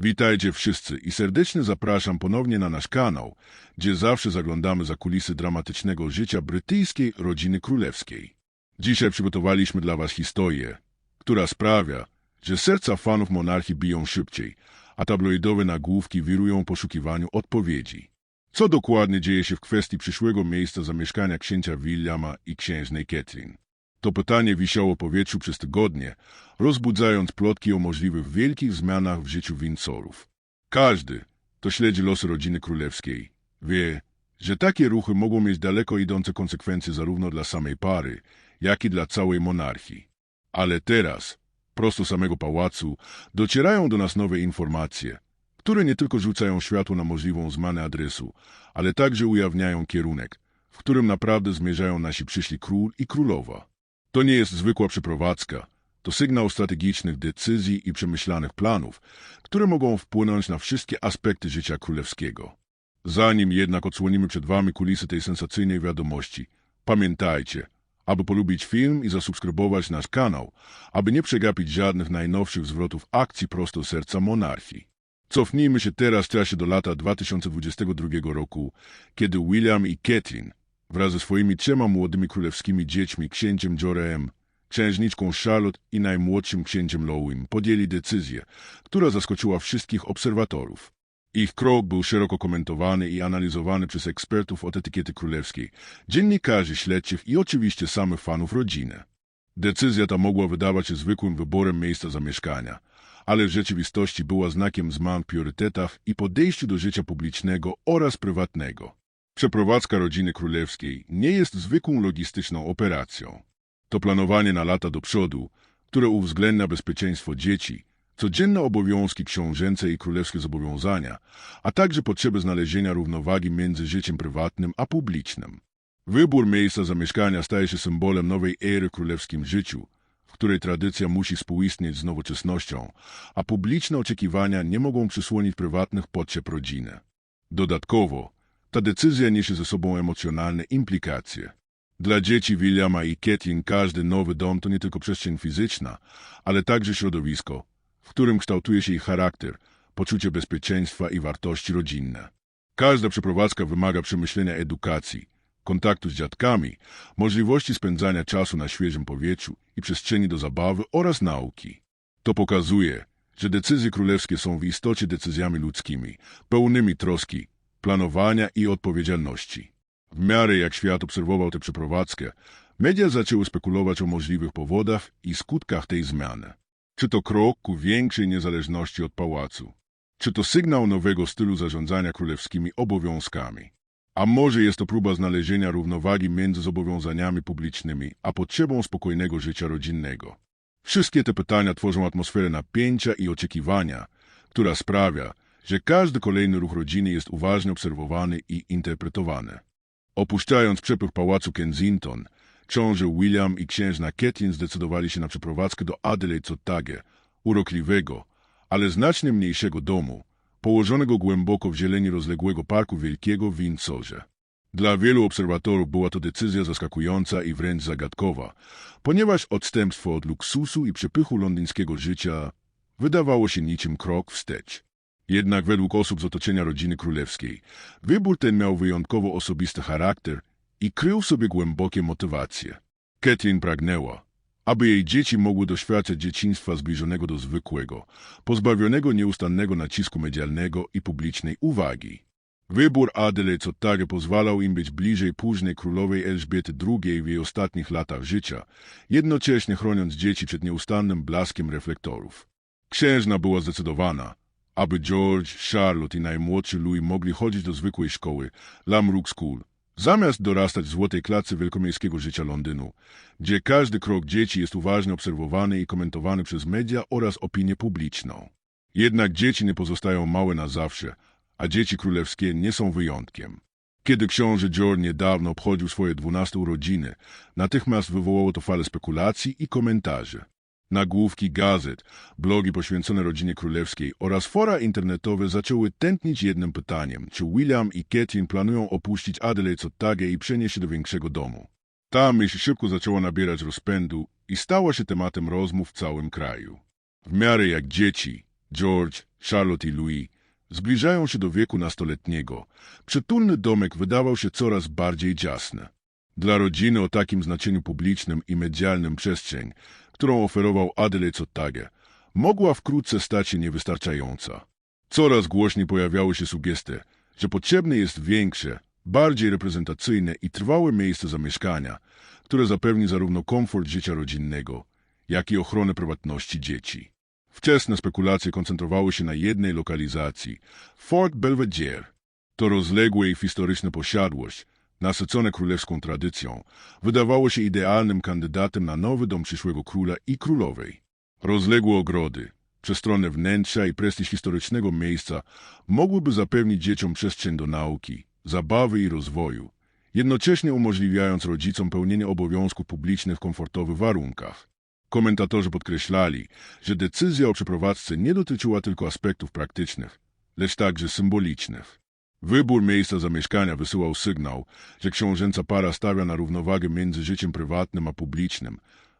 Witajcie wszyscy i serdecznie zapraszam ponownie na nasz kanał, gdzie zawsze zaglądamy za kulisy dramatycznego życia brytyjskiej rodziny królewskiej. Dzisiaj przygotowaliśmy dla Was historię, która sprawia, że serca fanów monarchii biją szybciej, a tabloidowe nagłówki wirują poszukiwaniu odpowiedzi. Co dokładnie dzieje się w kwestii przyszłego miejsca zamieszkania księcia Williama i księżnej Catherine? To pytanie wisiało w powietrzu przez tygodnie, rozbudzając plotki o możliwych wielkich zmianach w życiu Windsorów. Każdy, kto śledzi losy rodziny królewskiej, wie, że takie ruchy mogą mieć daleko idące konsekwencje zarówno dla samej pary, jak i dla całej monarchii. Ale teraz, prosto samego pałacu, docierają do nas nowe informacje, które nie tylko rzucają światło na możliwą zmianę adresu, ale także ujawniają kierunek, w którym naprawdę zmierzają nasi przyszli król i królowa. To nie jest zwykła przeprowadzka. To sygnał strategicznych decyzji i przemyślanych planów, które mogą wpłynąć na wszystkie aspekty życia królewskiego. Zanim jednak odsłonimy przed Wami kulisy tej sensacyjnej wiadomości, pamiętajcie, aby polubić film i zasubskrybować nasz kanał, aby nie przegapić żadnych najnowszych zwrotów akcji prosto serca monarchii. Cofnijmy się teraz w czasie do lata 2022 roku, kiedy William i Catherine wraz ze swoimi trzema młodymi królewskimi dziećmi, księciem Jorem, księżniczką Charlotte i najmłodszym księciem Lowim, podjęli decyzję, która zaskoczyła wszystkich obserwatorów. Ich krok był szeroko komentowany i analizowany przez ekspertów od etykiety królewskiej, dziennikarzy śledczych i oczywiście samych fanów rodziny. Decyzja ta mogła wydawać się zwykłym wyborem miejsca zamieszkania, ale w rzeczywistości była znakiem zmian w priorytetach i podejściu do życia publicznego oraz prywatnego. Przeprowadzka rodziny królewskiej nie jest zwykłą logistyczną operacją. To planowanie na lata do przodu, które uwzględnia bezpieczeństwo dzieci, codzienne obowiązki książęce i królewskie zobowiązania, a także potrzeby znalezienia równowagi między życiem prywatnym a publicznym. Wybór miejsca zamieszkania staje się symbolem nowej ery w królewskim życiu, w której tradycja musi współistnieć z nowoczesnością, a publiczne oczekiwania nie mogą przysłonić prywatnych potrzeb rodziny. Dodatkowo, ta decyzja niesie ze sobą emocjonalne implikacje. Dla dzieci Williama i Ketin każdy nowy dom to nie tylko przestrzeń fizyczna, ale także środowisko, w którym kształtuje się ich charakter, poczucie bezpieczeństwa i wartości rodzinne. Każda przeprowadzka wymaga przemyślenia edukacji, kontaktu z dziadkami, możliwości spędzania czasu na świeżym powietrzu i przestrzeni do zabawy oraz nauki. To pokazuje, że decyzje królewskie są w istocie decyzjami ludzkimi, pełnymi troski, planowania i odpowiedzialności. W miarę jak świat obserwował tę przeprowadzkę, media zaczęły spekulować o możliwych powodach i skutkach tej zmiany. Czy to krok ku większej niezależności od pałacu? Czy to sygnał nowego stylu zarządzania królewskimi obowiązkami? A może jest to próba znalezienia równowagi między zobowiązaniami publicznymi a potrzebą spokojnego życia rodzinnego? Wszystkie te pytania tworzą atmosferę napięcia i oczekiwania, która sprawia, że każdy kolejny ruch rodziny jest uważnie obserwowany i interpretowany. Opuszczając przepych pałacu Kensington, książę William i księżna Catherine zdecydowali się na przeprowadzkę do Adelaide Cottage, urokliwego, ale znacznie mniejszego domu, położonego głęboko w zieleni rozległego Parku Wielkiego w Windsorze. Dla wielu obserwatorów była to decyzja zaskakująca i wręcz zagadkowa, ponieważ odstępstwo od luksusu i przepychu londyńskiego życia wydawało się niczym krok wstecz. Jednak według osób z otoczenia rodziny królewskiej, wybór ten miał wyjątkowo osobisty charakter i krył w sobie głębokie motywacje. Catherine pragnęła, aby jej dzieci mogły doświadczać dzieciństwa zbliżonego do zwykłego, pozbawionego nieustannego nacisku medialnego i publicznej uwagi. Wybór Adelaide Cottage pozwalał im być bliżej późnej królowej Elżbiety II w jej ostatnich latach życia, jednocześnie chroniąc dzieci przed nieustannym blaskiem reflektorów. Księżna była zdecydowana, aby George, Charlotte i najmłodszy Louis mogli chodzić do zwykłej szkoły, Lamrook School, zamiast dorastać w złotej klatce wielkomiejskiego życia Londynu, gdzie każdy krok dzieci jest uważnie obserwowany i komentowany przez media oraz opinię publiczną. Jednak dzieci nie pozostają małe na zawsze, a dzieci królewskie nie są wyjątkiem. Kiedy książę George niedawno obchodził swoje dwunaste urodziny, natychmiast wywołało to falę spekulacji i komentarzy. Nagłówki gazet, blogi poświęcone rodzinie królewskiej oraz fora internetowe zaczęły tętnić jednym pytaniem, czy William i Catherine planują opuścić Adelaide Cottage i przenieść się do większego domu. Ta myśl szybko zaczęła nabierać rozpędu i stała się tematem rozmów w całym kraju. W miarę jak dzieci, George, Charlotte i Louis zbliżają się do wieku nastoletniego. Przytulny domek wydawał się coraz bardziej ciasny. Dla rodziny o takim znaczeniu publicznym i medialnym przestrzeń, którą oferował Adelaide Sottage, mogła wkrótce stać się niewystarczająca. Coraz głośniej pojawiały się sugestie, że potrzebne jest większe, bardziej reprezentacyjne i trwałe miejsce zamieszkania, które zapewni zarówno komfort życia rodzinnego, jak i ochronę prywatności dzieci. Wczesne spekulacje koncentrowały się na jednej lokalizacji – Fort Belvedere. To rozległe i historyczne posiadłość, nasycone królewską tradycją, wydawało się idealnym kandydatem na nowy dom przyszłego króla i królowej. Rozległe ogrody, przestronne wnętrza i prestiż historycznego miejsca mogłyby zapewnić dzieciom przestrzeń do nauki, zabawy i rozwoju, jednocześnie umożliwiając rodzicom pełnienie obowiązków publicznych w komfortowych warunkach. Komentatorzy podkreślali, że decyzja o przeprowadzce nie dotyczyła tylko aspektów praktycznych, lecz także symbolicznych. Wybór miejsca zamieszkania wysyłał sygnał, że książęca para stawia na równowagę między życiem prywatnym a publicznym,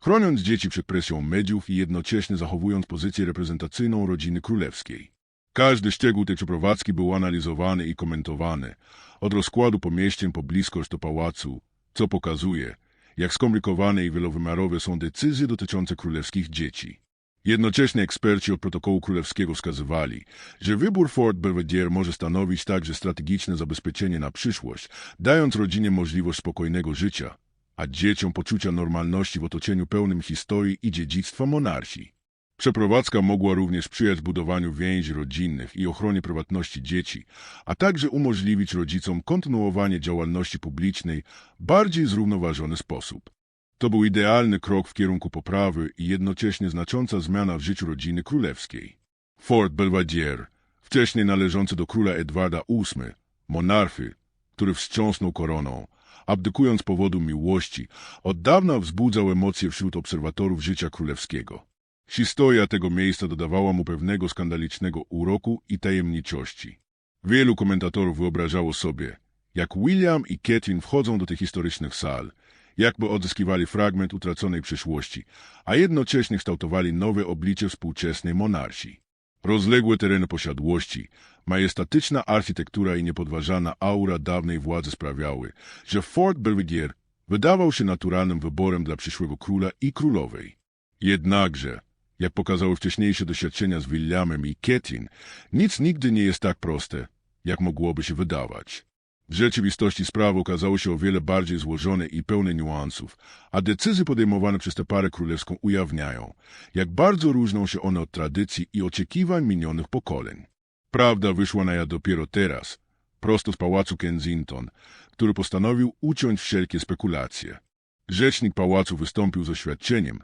chroniąc dzieci przed presją mediów i jednocześnie zachowując pozycję reprezentacyjną rodziny królewskiej. Każdy szczegół tej przeprowadzki był analizowany i komentowany, od rozkładu pomieścień po bliskość do pałacu, co pokazuje, jak skomplikowane i wielowymiarowe są decyzje dotyczące królewskich dzieci. Jednocześnie eksperci od protokołu królewskiego wskazywali, że wybór Fort Belvedere może stanowić także strategiczne zabezpieczenie na przyszłość, dając rodzinie możliwość spokojnego życia, a dzieciom poczucia normalności w otoczeniu pełnym historii i dziedzictwa monarchii. Przeprowadzka mogła również sprzyjać budowaniu więzi rodzinnych i ochronie prywatności dzieci, a także umożliwić rodzicom kontynuowanie działalności publicznej w bardziej zrównoważony sposób. To był idealny krok w kierunku poprawy i jednocześnie znacząca zmiana w życiu rodziny królewskiej. Fort Belvedere, wcześniej należący do króla Edwarda VIII, monarchy, który wstrząsnął koroną, abdykując powodu miłości, od dawna wzbudzał emocje wśród obserwatorów życia królewskiego. Historia tego miejsca dodawała mu pewnego skandalicznego uroku i tajemniczości. Wielu komentatorów wyobrażało sobie, jak William i Catherine wchodzą do tych historycznych sal, jakby odzyskiwali fragment utraconej przeszłości, a jednocześnie kształtowali nowe oblicze współczesnej monarchii. Rozległe tereny posiadłości, majestatyczna architektura i niepodważana aura dawnej władzy sprawiały, że Fort Belvedere wydawał się naturalnym wyborem dla przyszłego króla i królowej. Jednakże, jak pokazały wcześniejsze doświadczenia z Williamem i Catherine, nic nigdy nie jest tak proste, jak mogłoby się wydawać. W rzeczywistości sprawy okazały się o wiele bardziej złożone i pełne niuansów, a decyzje podejmowane przez tę parę królewską ujawniają, jak bardzo różnią się one od tradycji i oczekiwań minionych pokoleń. Prawda wyszła na jaw dopiero teraz, prosto z pałacu Kensington, który postanowił uciąć wszelkie spekulacje. Rzecznik pałacu wystąpił z oświadczeniem,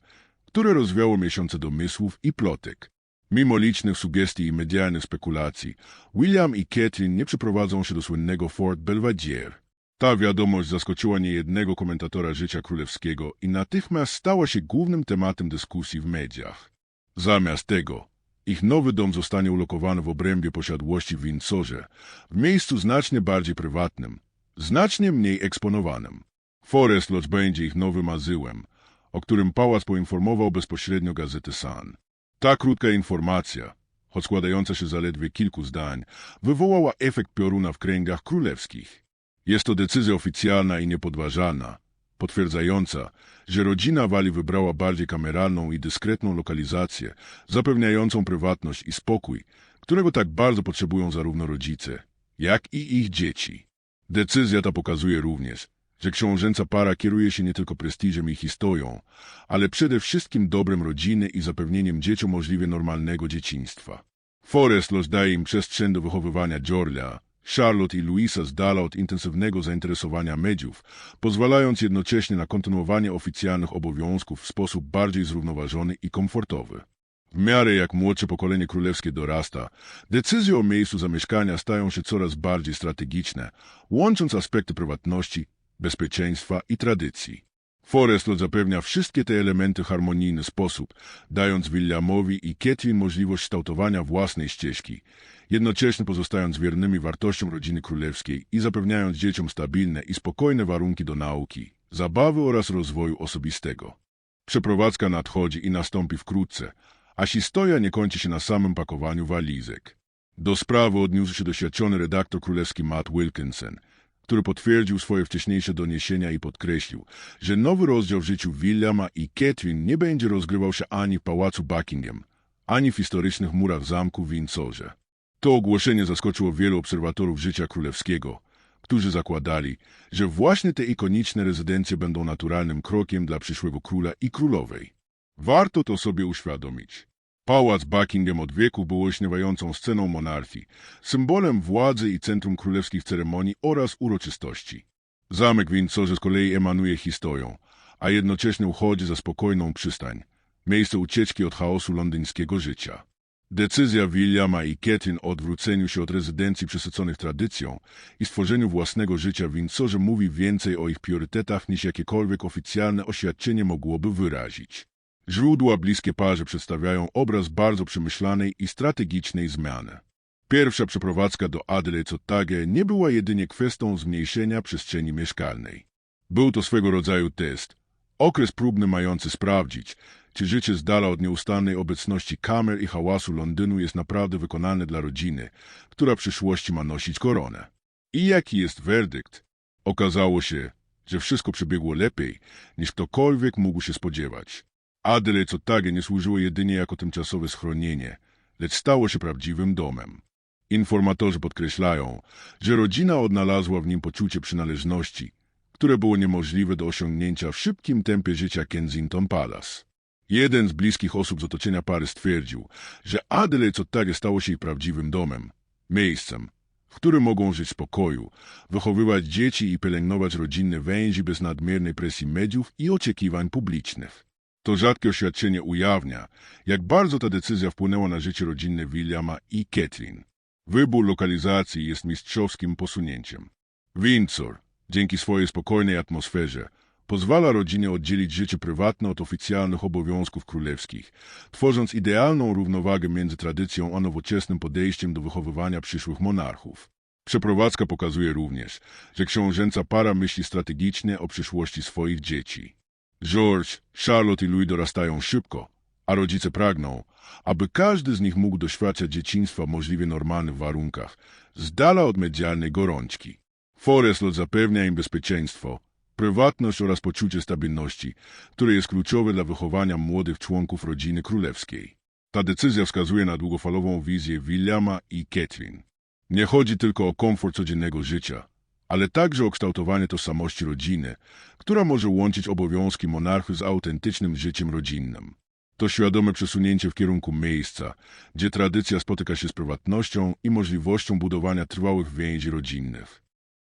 które rozwiało miesiące domysłów i plotek. Mimo licznych sugestii i medialnych spekulacji, William i Catherine nie przeprowadzą się do słynnego Fort Belvedere. Ta wiadomość zaskoczyła niejednego komentatora życia królewskiego i natychmiast stała się głównym tematem dyskusji w mediach. Zamiast tego, ich nowy dom zostanie ulokowany w obrębie posiadłości w Windsorze, w miejscu znacznie bardziej prywatnym, znacznie mniej eksponowanym. Forest Lodge będzie ich nowym azyłem, o którym pałac poinformował bezpośrednio gazetę Sun. Ta krótka informacja, choć składająca się zaledwie kilku zdań, wywołała efekt pioruna w kręgach królewskich. Jest to decyzja oficjalna i niepodważalna, potwierdzająca, że rodzina Wali wybrała bardziej kameralną i dyskretną lokalizację, zapewniającą prywatność i spokój, którego tak bardzo potrzebują zarówno rodzice, jak i ich dzieci. Decyzja ta pokazuje również, że książęca para kieruje się nie tylko prestiżem i historią, ale przede wszystkim dobrem rodziny i zapewnieniem dzieciom możliwie normalnego dzieciństwa. Forest Los daje im przestrzeń do wychowywania Georgia, Charlotte i Louisa z dala od intensywnego zainteresowania mediów, pozwalając jednocześnie na kontynuowanie oficjalnych obowiązków w sposób bardziej zrównoważony i komfortowy. W miarę jak młodsze pokolenie królewskie dorasta, decyzje o miejscu zamieszkania stają się coraz bardziej strategiczne, łącząc aspekty prywatności, bezpieczeństwa i tradycji. Forest zapewnia wszystkie te elementy w harmonijny sposób, dając Williamowi i Catherine możliwość kształtowania własnej ścieżki, jednocześnie pozostając wiernymi wartościom rodziny królewskiej i zapewniając dzieciom stabilne i spokojne warunki do nauki, zabawy oraz rozwoju osobistego. Przeprowadzka nadchodzi i nastąpi wkrótce, A historia nie kończy się na samym pakowaniu walizek. Do sprawy odniósł się doświadczony redaktor królewski Matt Wilkinson, który potwierdził swoje wcześniejsze doniesienia i podkreślił, że nowy rozdział w życiu Williama i Catherine nie będzie rozgrywał się ani w pałacu Buckingham, ani w historycznych murach zamku w Windsorze. To ogłoszenie zaskoczyło wielu obserwatorów życia królewskiego, którzy zakładali, że właśnie te ikoniczne rezydencje będą naturalnym krokiem dla przyszłego króla i królowej. Warto to sobie uświadomić. Pałac Buckingham od wieków był olśniewającą sceną monarchii, symbolem władzy i centrum królewskich ceremonii oraz uroczystości. Zamek w Windsorze z kolei emanuje historią, a jednocześnie uchodzi za spokojną przystań, miejsce ucieczki od chaosu londyńskiego życia. Decyzja Williama i Catherine o odwróceniu się od rezydencji przesyconych tradycją i stworzeniu własnego życia w Windsorze mówi więcej o ich priorytetach niż jakiekolwiek oficjalne oświadczenie mogłoby wyrazić. Źródła bliskie parze przedstawiają obraz bardzo przemyślanej i strategicznej zmiany. Pierwsza przeprowadzka do Adelaide Otage nie była jedynie kwestią zmniejszenia przestrzeni mieszkalnej. Był to swego rodzaju test, okres próbny mający sprawdzić, czy życie z dala od nieustannej obecności kamer i hałasu Londynu jest naprawdę wykonane dla rodziny, która w przyszłości ma nosić koronę. I jaki jest werdykt? Okazało się, że wszystko przebiegło lepiej, niż ktokolwiek mógł się spodziewać. Adelaide Otage nie służyło jedynie jako tymczasowe schronienie, lecz stało się prawdziwym domem. Informatorzy podkreślają, że rodzina odnalazła w nim poczucie przynależności, które było niemożliwe do osiągnięcia w szybkim tempie życia Kensington Palace. Jeden z bliskich osób z otoczenia pary stwierdził, że Adelaide Otage stało się jej prawdziwym domem, miejscem, w którym mogą żyć w spokoju, wychowywać dzieci i pielęgnować rodzinne więzi bez nadmiernej presji mediów i oczekiwań publicznych. To rzadkie oświadczenie ujawnia, jak bardzo ta decyzja wpłynęła na życie rodzinne Williama i Catherine. Wybór lokalizacji jest mistrzowskim posunięciem. Windsor, dzięki swojej spokojnej atmosferze, pozwala rodzinie oddzielić życie prywatne od oficjalnych obowiązków królewskich, tworząc idealną równowagę między tradycją a nowoczesnym podejściem do wychowywania przyszłych monarchów. Przeprowadzka pokazuje również, że książęca para myśli strategicznie o przyszłości swoich dzieci. George, Charlotte i Louis dorastają szybko, a rodzice pragną, aby każdy z nich mógł doświadczać dzieciństwa w możliwie normalnych warunkach, z dala od medialnej gorączki. Forest Lodge zapewnia im bezpieczeństwo, prywatność oraz poczucie stabilności, które jest kluczowe dla wychowania młodych członków rodziny królewskiej. Ta decyzja wskazuje na długofalową wizję Williama i Catherine. Nie chodzi tylko o komfort codziennego życia, ale także o kształtowanie tożsamości rodziny, która może łączyć obowiązki monarchy z autentycznym życiem rodzinnym. To świadome przesunięcie w kierunku miejsca, gdzie tradycja spotyka się z prywatnością i możliwością budowania trwałych więzi rodzinnych.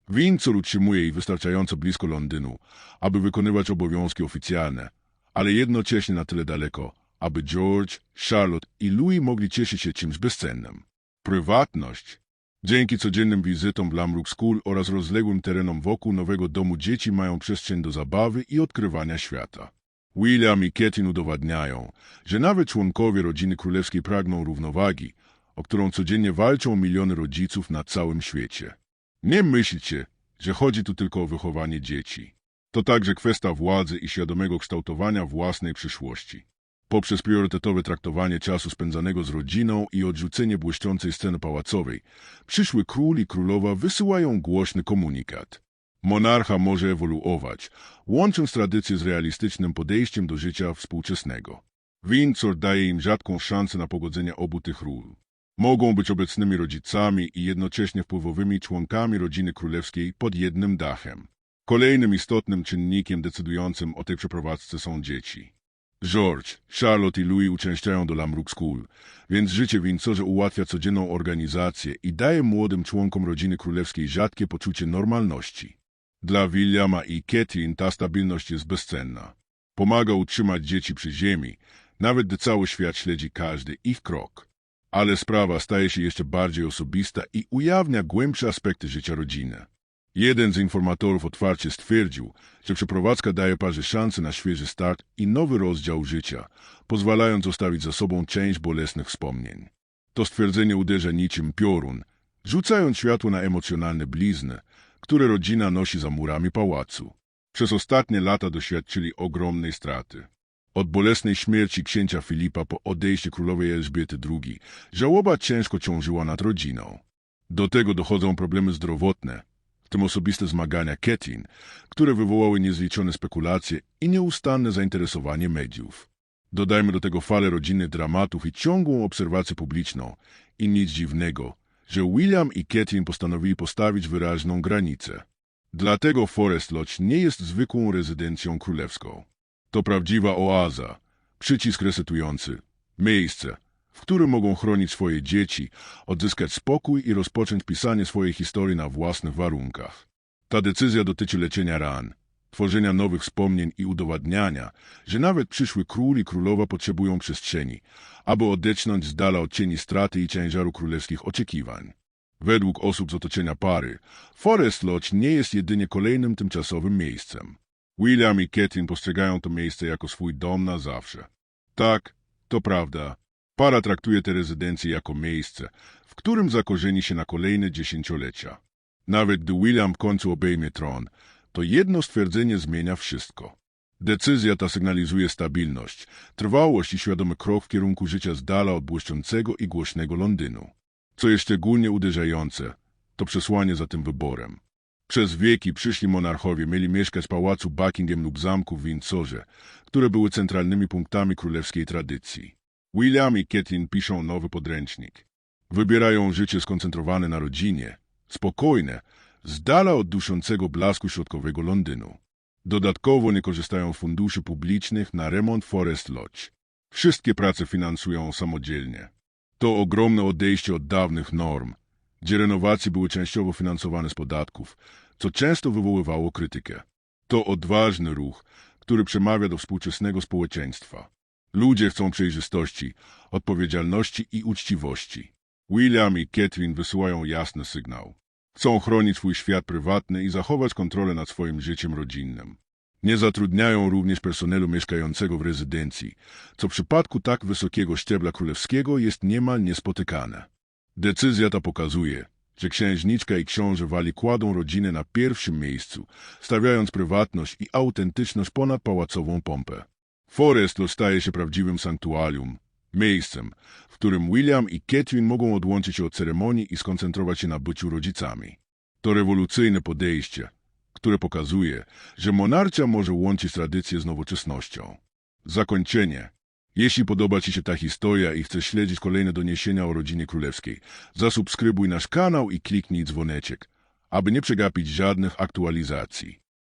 Windsor utrzymuje jej wystarczająco blisko Londynu, aby wykonywać obowiązki oficjalne, ale jednocześnie na tyle daleko, aby George, Charlotte i Louis mogli cieszyć się czymś bezcennym. Prywatność. Dzięki codziennym wizytom w Lamrook School oraz rozległym terenom wokół nowego domu dzieci mają przestrzeń do zabawy i odkrywania świata. William i Catherine udowadniają, że nawet członkowie rodziny królewskiej pragną równowagi, o którą codziennie walczą miliony rodziców na całym świecie. Nie myślcie, że chodzi tu tylko o wychowanie dzieci. To także kwestia władzy i świadomego kształtowania własnej przyszłości. Poprzez priorytetowe traktowanie czasu spędzanego z rodziną i odrzucenie błyszczącej sceny pałacowej, przyszły król i królowa wysyłają głośny komunikat. Monarcha może ewoluować, łącząc tradycję z realistycznym podejściem do życia współczesnego. Windsor daje im rzadką szansę na pogodzenie obu tych ról. Mogą być obecnymi rodzicami i jednocześnie wpływowymi członkami rodziny królewskiej pod jednym dachem. Kolejnym istotnym czynnikiem decydującym o tej przeprowadzce są dzieci. George, Charlotte i Louis uczęszczają do Lamrook School, więc życie w Windsorze ułatwia codzienną organizację i daje młodym członkom rodziny królewskiej rzadkie poczucie normalności. Dla Williama i Catherine ta stabilność jest bezcenna. Pomaga utrzymać dzieci przy ziemi, nawet gdy cały świat śledzi każdy ich krok. Ale sprawa staje się jeszcze bardziej osobista i ujawnia głębsze aspekty życia rodziny. Jeden z informatorów otwarcie stwierdził, że przeprowadzka daje parze szansę na świeży start i nowy rozdział życia, pozwalając zostawić za sobą część bolesnych wspomnień. To stwierdzenie uderza niczym piorun, rzucając światło na emocjonalne blizny, które rodzina nosi za murami pałacu. Przez ostatnie lata doświadczyli ogromnej straty. Od bolesnej śmierci księcia Filipa po odejściu królowej Elżbiety II żałoba ciężko ciążyła nad rodziną. Do tego dochodzą problemy zdrowotne, tym osobiste zmagania Ketin, które wywołały niezliczone spekulacje i nieustanne zainteresowanie mediów. Dodajmy do tego falę rodzinnych dramatów i ciągłą obserwację publiczną i nic dziwnego, że William i Ketin postanowili postawić wyraźną granicę. Dlatego Forest Lodge nie jest zwykłą rezydencją królewską. To prawdziwa oaza, przycisk resetujący, miejsce, w którym mogą chronić swoje dzieci, odzyskać spokój i rozpocząć pisanie swojej historii na własnych warunkach. Ta decyzja dotyczy leczenia ran, tworzenia nowych wspomnień i udowadniania, że nawet przyszły król i królowa potrzebują przestrzeni, aby odetchnąć z dala od cieni straty i ciężaru królewskich oczekiwań. Według osób z otoczenia pary, Forest Lodge nie jest jedynie kolejnym tymczasowym miejscem. William i Ketin postrzegają to miejsce jako swój dom na zawsze. Tak, to prawda. Para traktuje tę rezydencję jako miejsce, w którym zakorzeni się na kolejne dziesięciolecia. Nawet gdy William w końcu obejmie tron, to jedno stwierdzenie zmienia wszystko. Decyzja ta sygnalizuje stabilność, trwałość i świadomy krok w kierunku życia z dala od błyszczącego i głośnego Londynu. Co jest szczególnie uderzające, to przesłanie za tym wyborem. Przez wieki przyszli monarchowie mieli mieszkać w pałacu Buckingham lub zamku w Windsorze, które były centralnymi punktami królewskiej tradycji. William i Ketin piszą nowy podręcznik. Wybierają życie skoncentrowane na rodzinie, spokojne, z dala od duszącego blasku środkowego Londynu. Dodatkowo nie korzystają funduszy publicznych na remont Forest Lodge. Wszystkie prace finansują samodzielnie. To ogromne odejście od dawnych norm, gdzie renowacje były częściowo finansowane z podatków, co często wywoływało krytykę. To odważny ruch, który przemawia do współczesnego społeczeństwa. Ludzie chcą przejrzystości, odpowiedzialności i uczciwości. William i Catherine wysyłają jasny sygnał. Chcą chronić swój świat prywatny i zachować kontrolę nad swoim życiem rodzinnym. Nie zatrudniają również personelu mieszkającego w rezydencji, co w przypadku tak wysokiego szczebla królewskiego jest niemal niespotykane. Decyzja ta pokazuje, że księżniczka i książę Wali kładą rodzinę na pierwszym miejscu, stawiając prywatność i autentyczność ponad pałacową pompę. Forest staje się prawdziwym sanktuarium, miejscem, w którym William i Catherine mogą odłączyć się od ceremonii i skoncentrować się na byciu rodzicami. To rewolucyjne podejście, które pokazuje, że monarcia może łączyć tradycję z nowoczesnością. Zakończenie. Jeśli podoba Ci się ta historia i chcesz śledzić kolejne doniesienia o rodzinie królewskiej, zasubskrybuj nasz kanał i kliknij dzwoneczek, aby nie przegapić żadnych aktualizacji.